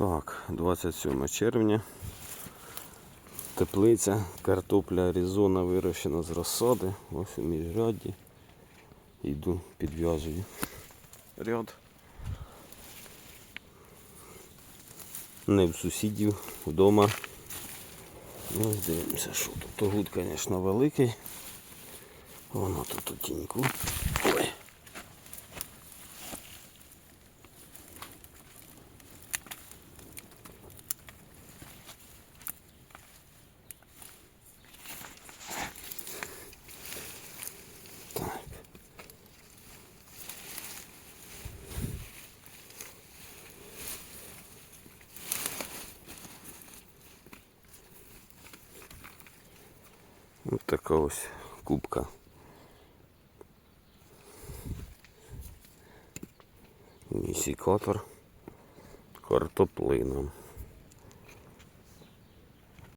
Так, 27 червня. Теплиця, картопля Аризона вирощена з розсади. Ось у міжряді. Йду, підв'язую ряд. Не в сусідів, вдома. Ну, Ось дивимося, що тут. Тогут, звісно, великий. Воно тут у тіньку. Ой. Ось така ось кубка. Нісікатор картоплина.